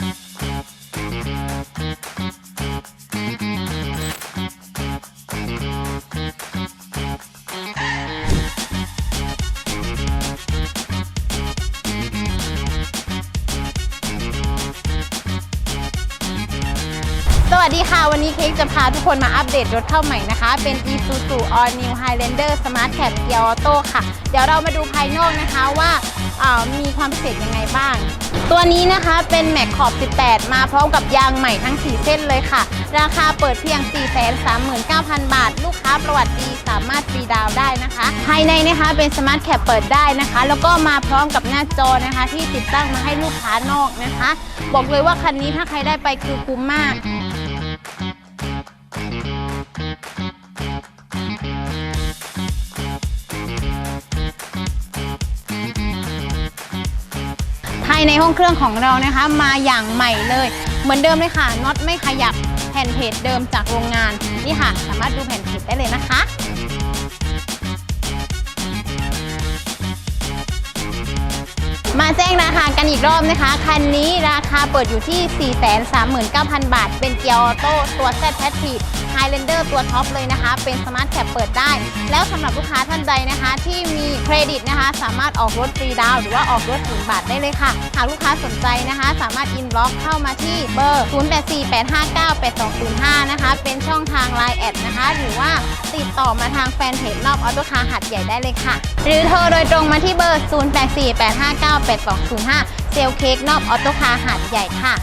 ส วัสดีค่ะ วันนี้เค้กจะพาทุกคนมาอัปเดตรถเข้าใหม่นะคะ เป็น Isuzu All New Highlander Smart Cab Gear Auto ค่ะ เดี๋ยวเรามาดูภายนอกนะคะว่าามีความพิเศษยังไงบ้าง ตัวนี้นะคะเป็น Mac ขอบ 18 มาพร้อมกับยางใหม่ทั้ง 4 เส้นเลยค่ะ ราคาเปิดเพียง 439,000 บาท ลูกค้าประวัติดีสามารถฟรีดาวน์ได้นะคะ ภายในนะคะเป็น Smart Cab เปิดได้นะคะ แล้วก็มาพร้อมกับหน้าจอนะคะ ที่ติดตั้งมาให้ลูกค้านอกนะคะ บอกเลยว่าคันนี้ถ้าใครได้ไปคือคุ้มมาก ในห้องเครื่องของเรานะคะ มาอย่างใหม่เลย เหมือนเดิมเลยค่ะน็อตไม่ขยับแผ่นเพจเดิมจากโรงงานนี่ค่ะ สามารถดูแผ่นเพจได้เลยนะคะมาแจ้งราคากันอีกรอบนะคะ คันนี้ราคาเปิดอยู่ที่ 439,000 บาท เป็นเกียร์ออโต้ตัว Z p a s s i v e Highlander ตัวท็อปเลยนะคะ เป็นสมาร์ทแคปเปิดได้ แล้วสำหรับลูกค้าท่านใดนะคะ ที่มี เครดิตนะคะ สามารถออกรถฟรีดาวหรือว่าออกรถถึงบาทได้เลยค่ะ หากลูกค้าสนใจนะคะ สามารถอินบล็อกเข้ามาที่เบอร์ 0848598205 นะคะ เป็นช่องทาง Line แอดนะคะ หรือว่าติดต่อมาทางแฟนเพจนอบออโต้คาร์หัดใหญ่ได้เลยค่ะ หรือโทรโดยตรงมาที่เบอร์ 0848598205 เซลเค้กนอบออโต้คาร์หัดใหญ่ค่ะ